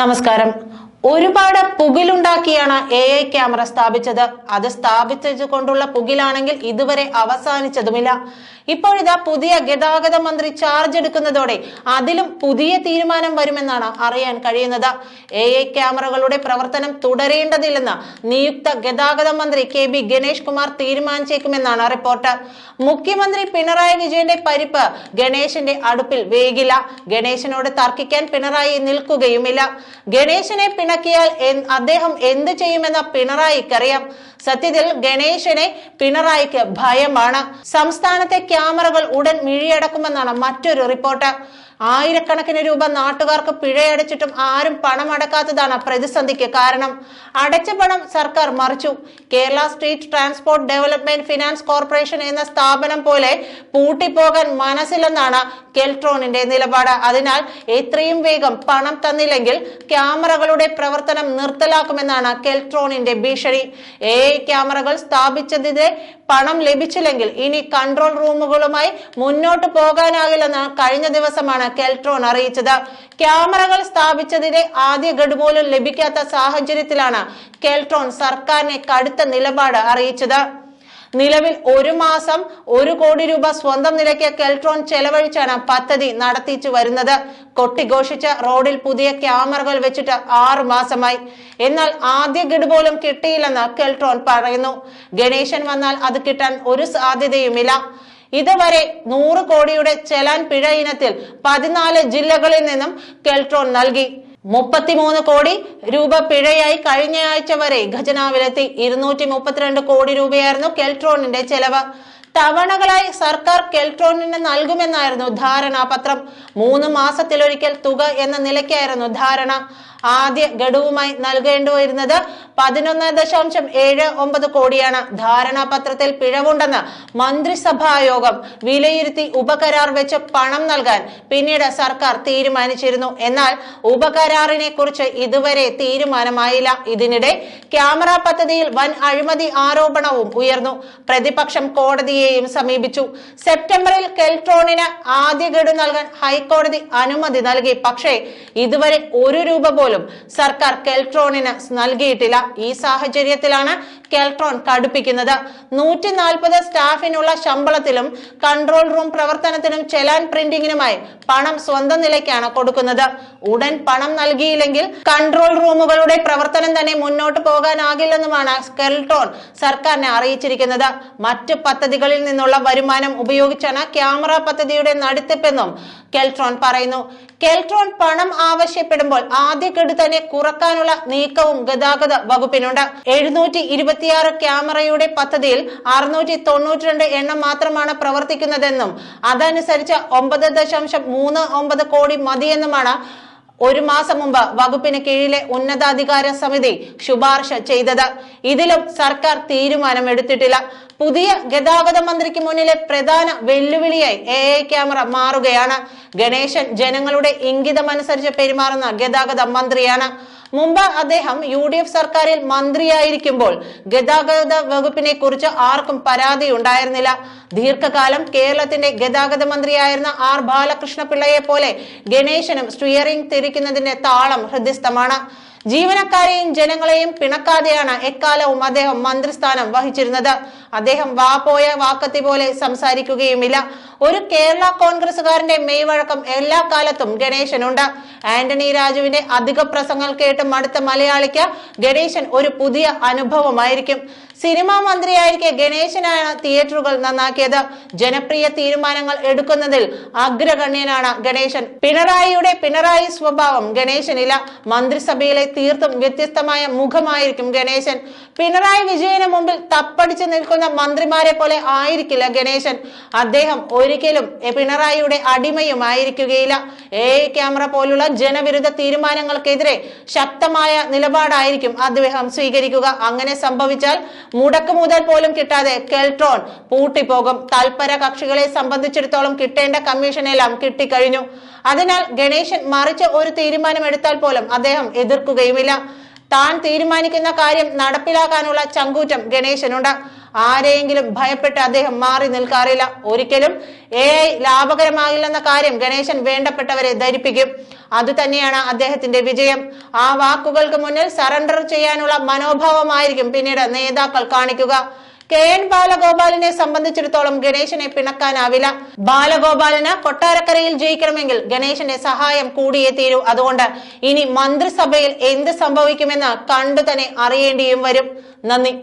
നമസ്കാരം. ഒരുപാട് പുകിലുണ്ടാക്കിയാണ് A I camera സ്ഥാപിച്ചത്. അത് സ്ഥാപിച്ചത് കൊണ്ടുള്ള പുകിലാണെങ്കിൽ ഇതുവരെ അവസാനിച്ചതുമില്ല. ഇപ്പോഴിതാ പുതിയ ഗതാഗത മന്ത്രി ചാർജ് എടുക്കുന്നതോടെ അതിലും പുതിയ തീരുമാനം വരുമെന്നാണ് അറിയാൻ കഴിയുന്നത്. എ ഐ ക്യാമറകളുടെ പ്രവർത്തനം തുടരേണ്ടതില്ലെന്ന് നിയുക്ത ഗതാഗത മന്ത്രി കെ ബി ഗണേഷ് കുമാർ തീരുമാനിച്ചേക്കുമെന്നാണ് റിപ്പോർട്ട്. മുഖ്യമന്ത്രി പിണറായി വിജയന്റെ പരിപ്പ് ഗണേശന്റെ അടുപ്പിൽ വേഗില്ല ഗണേശനോട് തർക്കിക്കാൻ പിണറായി നിൽക്കുകയുമില്ല. ഗണേശനെ പിണക്കിയാൽ എൻ- അദ്ദേഹം എന്ത് ചെയ്യുമെന്ന് പിണറായിക്കറിയാം സത്യത്തിൽ ഗണേശനെ പിണറായിക്ക് ഭയമാണ്. സംസ്ഥാനത്തെ ക്യാമറകൾ ഉടൻ മിഴിയടക്കുമെന്നാണ് മറ്റൊരു റിപ്പോർട്ട്. ആയിരക്കണക്കിന് രൂപ നാട്ടുകാർക്ക് പിഴയടച്ചിട്ടും ആരും പണം അടക്കാത്തതാണ് പ്രതിസന്ധിക്ക് കാരണം. അടച്ച പണം സർക്കാർ മറിച്ചു. Kerala street transport development finance corporation എന്ന സ്ഥാപനം പോലെ പൂട്ടിപ്പോകാൻ മനസ്സിലെന്നാണ് കെൽട്രോണിന്റെ നിലപാട്. അതിനാൽ എത്രയും വേഗം പണം തന്നില്ലെങ്കിൽ ക്യാമറകളുടെ പ്രവർത്തനം നിർത്തലാക്കുമെന്നാണ് കെൽട്രോണിന്റെ ഭീഷണി. എ ഐ ക്യാമറകൾ സ്ഥാപിച്ചതിന്റെ പണം ലഭിച്ചില്ലെങ്കിൽ ഇനി കൺട്രോൾ റൂമുകളുമായി മുന്നോട്ട് പോകാനാകില്ലെന്ന് കഴിഞ്ഞ ദിവസമാണ് കെൽട്രോൺ അറിയിച്ചത്. ക്യാമറകൾ സ്ഥാപിച്ചതിന്റെ ആദ്യ ഗഡു പോലും ലഭിക്കാത്ത സാഹചര്യത്തിലാണ് കെൽട്രോൺ സർക്കാരിനെ കടുത്ത നിലപാട് അറിയിച്ചത്. നിലവിൽ ഒരു മാസം ഒരു കോടി രൂപ സ്വന്തം നിലയ്ക്ക് കെൽട്രോൺ ചെലവഴിച്ചാണ് പദ്ധതി നടത്തിച്ചു വരുന്നത്. കൊട്ടിഘോഷിച്ച റോഡിൽ പുതിയ ക്യാമറകൾ വെച്ചിട്ട് ആറു മാസമായി. എന്നാൽ ആദ്യ ഗഡു പോലും കിട്ടിയില്ലെന്ന് കെൽട്രോൺ പറയുന്നു. ഗണേശൻ വന്നാൽ അത് കിട്ടാൻ ഒരു സാധ്യതയുമില്ല. ഇതുവരെ നൂറ് കോടിയുടെ ചെലാൻ പിഴ ഇനത്തിൽ പതിനാല് ജില്ലകളിൽ നിന്നും കെൽട്രോൺ നൽകി. മുപ്പത്തിമൂന്ന് കോടി രൂപ പിഴയായി കഴിഞ്ഞയാഴ്ച വരെ ഖജനാവിലെത്തി. ഇരുന്നൂറ്റി മുപ്പത്തിരണ്ട് കോടി രൂപയായിരുന്നു കെൽട്രോണിന്റെ ചെലവ്. തവണകളായി സർക്കാർ കെൽട്രോണിന് നൽകുമെന്നായിരുന്നു ധാരണാപത്രം. മൂന്ന് മാസത്തിലൊരിക്കൽ തുക എന്ന നിലയ്ക്കായിരുന്നു ധാരണ. ആദ്യ ഗഡുവുമായി നൽകേണ്ടി വരുന്നത് പതിനൊന്ന് ദശാംശം ഏഴ് ഒമ്പത് കോടിയാണ്. ധാരണാപത്രത്തിൽ പിഴവുണ്ടെന്ന് മന്ത്രിസഭാ യോഗം വിലയിരുത്തി ഉപകരാർ വെച്ച് പണം നൽകാൻ പിന്നീട് സർക്കാർ തീരുമാനിച്ചിരുന്നു. എന്നാൽ ഉപകരാറിനെ കുറിച്ച് ഇതുവരെ തീരുമാനമായില്ല. ഇതിനിടെ ക്യാമറ പദ്ധതിയിൽ വൻ അഴിമതി ആരോപണവും ഉയർന്നു. പ്രതിപക്ഷം കോടതിയെയും സമീപിച്ചു. സെപ്റ്റംബറിൽ കെൽട്രോണിന് ആദ്യ ഗഡു നൽകാൻ ഹൈക്കോടതി അനുമതി നൽകി. പക്ഷേ ഇതുവരെ ഒരു രൂപ പോലും സർക്കാർ കെൽട്രോണിന് നൽകിയിട്ടില്ല. ഈ സാഹചര്യത്തിലാണ് കെൽട്രോൺ കടുപ്പിക്കുന്നത്. നൂറ്റി നാൽപ്പത് സ്റ്റാഫിനുള്ള ശമ്പളത്തിലും കൺട്രോൾ റൂം പ്രവർത്തനത്തിനും ചെലാൻ പ്രിന്റിംഗിനുമായി പണം സ്വന്തം നിലയ്ക്കാണ് കൊടുക്കുന്നത്. ഉടൻ പണം നൽകിയില്ലെങ്കിൽ കൺട്രോൾ റൂമുകളുടെ പ്രവർത്തനം തന്നെ മുന്നോട്ട് പോകാനാകില്ലെന്നുമാണ് കെൽട്രോൺ സർക്കാരിനെ അറിയിച്ചിരിക്കുന്നത്. മറ്റ് പദ്ധതികളിൽ നിന്നുള്ള വരുമാനം ഉപയോഗിച്ചാണ് ക്യാമറ പദ്ധതിയുടെ നടത്തിപ്പെന്നും കെൽട്രോൺ പറയുന്നു. കെൽട്രോൺ പണം ആവശ്യപ്പെടുമ്പോൾ ആദ്യ ഗഡു തന്നെ കുറക്കാനുള്ള നീക്കവും ഗതാഗത വകുപ്പിനുണ്ട്. എഴുന്നൂറ്റി ഇരുപത്തിയാറ് ക്യാമറയുടെ പദ്ധതിയിൽ അറുന്നൂറ്റി തൊണ്ണൂറ്റിരണ്ട് എണ്ണം മാത്രമാണ് പ്രവർത്തിക്കുന്നതെന്നും അതനുസരിച്ച് ഒമ്പത് ദശാംശം മൂന്ന് ഒമ്പത് കോടി മതിയെന്നുമാണ് ഒരു മാസം മുമ്പ് വകുപ്പിന് കീഴിലെ ഉന്നതാധികാര സമിതി ശുപാർശ ചെയ്തത്. ഇതിലും സർക്കാർ തീരുമാനം എടുത്തിട്ടില്ല പുതിയ ഗതാഗത മന്ത്രിക്ക് മുന്നിലെ പ്രധാന വെല്ലുവിളിയായി എ ക്യാമറ മാറുകയാണ്. ഗണേശൻ ജനങ്ങളുടെ ഇംഗിതമനുസരിച്ച് പെരുമാറുന്ന ഗതാഗത മന്ത്രിയാണ്. മുമ്പ് അദ്ദേഹം യു ഡി എഫ് സർക്കാരിൽ മന്ത്രിയായിരിക്കുമ്പോൾ ഗതാഗത വകുപ്പിനെ കുറിച്ച് ആർക്കും പരാതി ഉണ്ടായിരുന്നില്ല ദീർഘകാലം കേരളത്തിന്റെ ഗതാഗത മന്ത്രിയായിരുന്ന ആർ ബാലകൃഷ്ണപിള്ളയെ പോലെ ഗണേശനും സ്റ്റിയറിംഗ് തിരിക്കുന്നതിന്റെ താളം ഹൃദയസ്ഥമാണ്. ജീവനക്കാരെയും ജനങ്ങളെയും പിണക്കാതെയാണ് എക്കാലവും അദ്ദേഹം മന്ത്രിസ്ഥാനം വഹിച്ചിരുന്നത്. അദ്ദേഹം വാ പോയ വാക്കത്തി പോലെ സംസാരിക്കുകയുമില്ല. ഒരു കേരള കോൺഗ്രസുകാരന്റെ മെയ്വഴക്കം എല്ലാ കാലത്തും ഗണേശനുണ്ട്. ആന്റണി രാജുവിന്റെ അധിക പ്രസംഗങ്ങൾ കേട്ട് മടുത്ത മലയാളിക്ക് ഗണേശൻ ഒരു പുതിയ അനുഭവമായിരിക്കും. സിനിമാ മന്ത്രിയായിരിക്കെ ഗണേശനാണ് തിയേറ്ററുകൾ നന്നാക്കിയത്. ജനപ്രിയ തീരുമാനങ്ങൾ എടുക്കുന്നതിൽ അഗ്രഗണ്യനാണ് ഗണേശൻ. പിണറായിയുടെ പിണറായി സ്വഭാവം ഗണേശനില്ല മന്ത്രിസഭയിലെ തീർത്തും വ്യത്യസ്തമായ മുഖമായിരിക്കും ഗണേശൻ. പിണറായി വിജയന് മുമ്പിൽ തപ്പടിച്ചു നിൽക്കുന്ന മന്ത്രിമാരെ പോലെ ആയിരിക്കില്ല ഗണേശൻ. അദ്ദേഹം ഒരിക്കലും പിണറായിയുടെ അടിമയുമായിരിക്കുകയില്ല. എ ക്യാമറ പോലുള്ള ജനവിരുദ്ധ തീരുമാനങ്ങൾക്കെതിരെ ശക്തമായ നിലപാടായിരിക്കും അദ്ദേഹം സ്വീകരിക്കുക. അങ്ങനെ സംഭവിച്ചാൽ മുടക്ക് മുതൽ പോലും കിട്ടാതെ കെൽട്രോൺ പൂട്ടിപ്പോകും. തൽപര കക്ഷികളെ സംബന്ധിച്ചിടത്തോളം കിട്ടേണ്ട കമ്മീഷനെല്ലാം കിട്ടിക്കഴിഞ്ഞു. അതിനാൽ ഗണേശൻ മറിച്ച് ഒരു തീരുമാനം എടുത്താൽ പോലും അദ്ദേഹം എതിർക്കുകയുമില്ല. താൻ തീരുമാനിക്കുന്ന കാര്യം നടപ്പിലാക്കാനുള്ള ചങ്കൂറ്റം ഗണേശനുണ്ട്. ആരെയെങ്കിലും ഭയപ്പെട്ട് അദ്ദേഹം മാറി നിൽക്കാറില്ല. ഒരിക്കലും ഏ ലാഭകരമാകില്ലെന്ന കാര്യം ഗണേശൻ വേണ്ടപ്പെട്ടവരെ ധരിപ്പിക്കും. അതുതന്നെയാണ് അദ്ദേഹത്തിന്റെ വിജയം. ആ വാക്കുകൾക്ക് മുന്നിൽ സറണ്ടർ ചെയ്യാനുള്ള മനോഭാവമായിരിക്കും പിന്നീട് നേതാക്കൾ കാണിക്കുക. കെ എൻ ബാലഗോപാലിനെ സംബന്ധിച്ചിടത്തോളം ഗണേശനെ പിണക്കാനാവില്ല. ബാലഗോപാലിന് കൊട്ടാരക്കരയിൽ ജയിക്കണമെങ്കിൽ ഗണേശന്റെ സഹായം കൂടിയേ തീരൂ. അതുകൊണ്ട് ഇനി മന്ത്രിസഭയിൽ എന്ത് സംഭവിക്കുമെന്ന് കണ്ടു തന്നെ അറിയേണ്ടിയും വരും. നന്ദി.